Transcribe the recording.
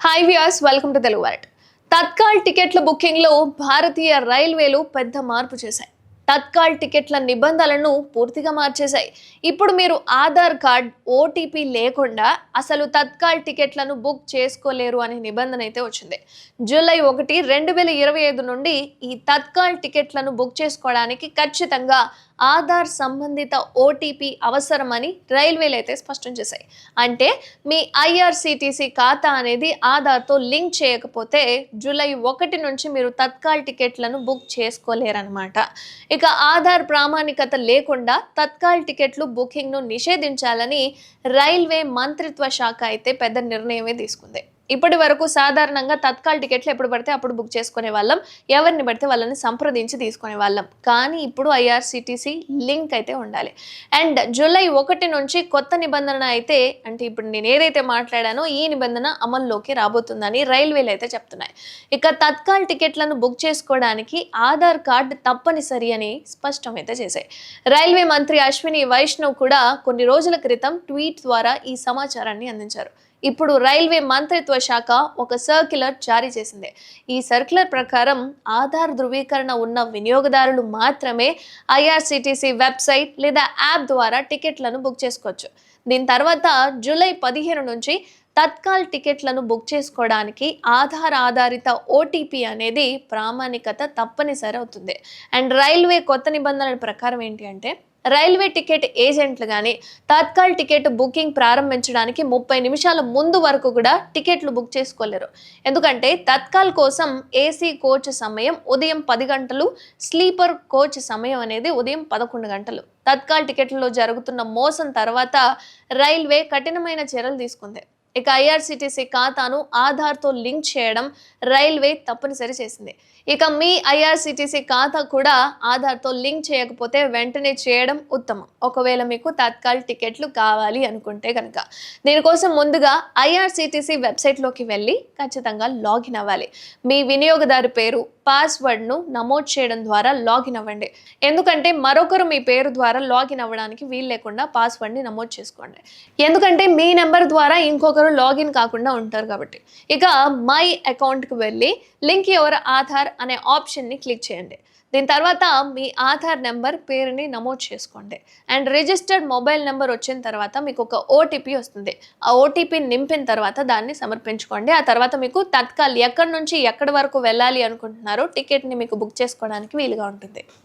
Hi viewers welcome to Telugu world Tatkal టికెట్ల బుకింగ్లో భారతీయ రైల్వేలు పెద్ద మార్పు చేశాయి. తత్కాల్ టికెట్ల నిబంధనలను పూర్తిగా మార్చేశాయి. ఇప్పుడు మీరు ఆధార్ కార్డ్ ఓటీపీ లేకుండా అసలు తత్కాల్ టికెట్లను బుక్ చేసుకోలేరు అనే నిబంధన అయితే వచ్చింది. జూలై ఒకటి రెండు వేల ఇరవై ఐదు నుండి ఈ తత్కాల్ టికెట్లను బుక్ చేసుకోవడానికి ఖచ్చితంగా ఆధార్ సంబంధిత ఓటీపీ అవసరమని రైల్వేలు అయితే స్పష్టం చేశాయి. అంటే మీ ఐఆర్సిటీసీ ఖాతా అనేది ఆధార్తో లింక్ చేయకపోతే జూలై ఒకటి నుంచి మీరు తత్కాల్ టికెట్లను బుక్ చేసుకోలేరన్నమాట. ఇక ఇక ఆధార్ ప్రామాణికత లేకుండా తత్కాల్ టికెట్లు బుకింగ్ను నిషేధించాలని రైల్వే మంత్రిత్వ శాఖ అయితే పెద్ద నిర్ణయమే తీసుకుంది. ఇప్పటి వరకు సాధారణంగా తత్కాల్ టికెట్లు ఎప్పుడు పడితే అప్పుడు బుక్ చేసుకునే వాళ్ళం. ఎవరిని పడితే వాళ్ళని సంప్రదించి తీసుకునే వాళ్ళం. కానీ ఇప్పుడు ఐఆర్సిటీసీ లింక్ అయితే ఉండాలి. అండ్ జూలై ఒకటి నుంచి కొత్త నిబంధన అయితే అంటే ఇప్పుడు నేను ఏదైతే మాట్లాడానో ఈ నిబంధన అమల్లోకి రాబోతుందని రైల్వేలు అయితే చెప్తున్నాయి. ఇక తత్కాల్ టికెట్లను బుక్ చేసుకోవడానికి ఆధార్ కార్డు తప్పనిసరి అని స్పష్టం అయితే చేశాయి. రైల్వే మంత్రి అశ్విని వైష్ణవ్ కూడా కొన్ని రోజుల క్రితం ట్వీట్ ద్వారా ఈ సమాచారాన్ని అందించారు. ఇప్పుడు రైల్వే మంత్రిత్వ శాఖ ఒక సర్క్యులర్ జారీ చేసింది. ఈ సర్క్యులర్ ప్రకారం ఆధార్ ధృవీకరణ ఉన్న వినియోగదారులు మాత్రమే ఐఆర్సిటీసీ వెబ్సైట్ లేదా యాప్ ద్వారా టికెట్లను బుక్ చేసుకోవచ్చు. దీని తర్వాత జూలై పదిహేను నుంచి తత్కాల్ టికెట్లను బుక్ చేసుకోవడానికి ఆధార్ ఆధారిత ఓటీపీ అనేది ప్రామాణికత తప్పనిసరి అవుతుంది. అండ్ రైల్వే కొత్త నిబంధనల ప్రకారం ఏంటి అంటే రైల్వే టికెట్ ఏజెంట్లు కానీ తత్కాల్ టికెట్ బుకింగ్ ప్రారంభించడానికి ముప్పై నిమిషాల ముందు వరకు కూడా టికెట్లు బుక్ చేసుకోలేరు. ఎందుకంటే తత్కాల్ కోసం ఏసీ కోచ్ సమయం ఉదయం పది గంటలు స్లీపర్ కోచ్ సమయం అనేది ఉదయం పదకొండు గంటలు. తత్కాల్ టికెట్లలో జరుగుతున్న మోసం తర్వాత రైల్వే కఠినమైన చర్యలు తీసుకుంది. ఇక ఐఆర్సిటీసీ ఖాతాను ఆధార్తో లింక్ చేయడం రైల్వే తప్పనిసరి చేసింది. ఇక మీ ఐఆర్సీటీసీ ఖాతా కూడా ఆధార్తో లింక్ చేయకపోతే వెంటనే చేయడం ఉత్తమం. ఒకవేళ మీకు తత్కాల్ టికెట్లు కావాలి అనుకుంటే కనుక దీనికోసం ముందుగా ఐఆర్సీటీసీ వెబ్సైట్లోకి వెళ్ళి ఖచ్చితంగా లాగిన్ అవ్వాలి. మీ వినియోగదారు పేరు పాస్వర్డ్ను నమోదు చేయడం ద్వారా లాగిన్ అవ్వండి. ఎందుకంటే మరొకరు మీ పేరు ద్వారా లాగిన్ అవ్వడానికి వీలు లేకుండా పాస్వర్డ్ని నమోదు చేసుకోండి. ఎందుకంటే మీ నెంబర్ ద్వారా ఇంకొక ఒకరు లాగిన్ కాకుండా ఉంటారు కాబట్టి. ఇక మై అకౌంట్కి వెళ్ళి లింక్ యువర్ ఆధార్ అనే ఆప్షన్ని క్లిక్ చేయండి. దీని తర్వాత మీ ఆధార్ నెంబర్ పేరుని నమోదు చేసుకోండి. అండ్ రిజిస్టర్డ్ మొబైల్ నెంబర్ వచ్చిన తర్వాత మీకు ఒక ఓటీపీ వస్తుంది. ఆ ఓటీపీ నింపిన తర్వాత దాన్ని సమర్పించుకోండి. ఆ తర్వాత మీకు తత్కాల్ ఎక్కడి నుంచి ఎక్కడి వరకు వెళ్ళాలి అనుకుంటున్నారో టికెట్ని మీకు బుక్ చేసుకోవడానికి వీలుగా ఉంటుంది.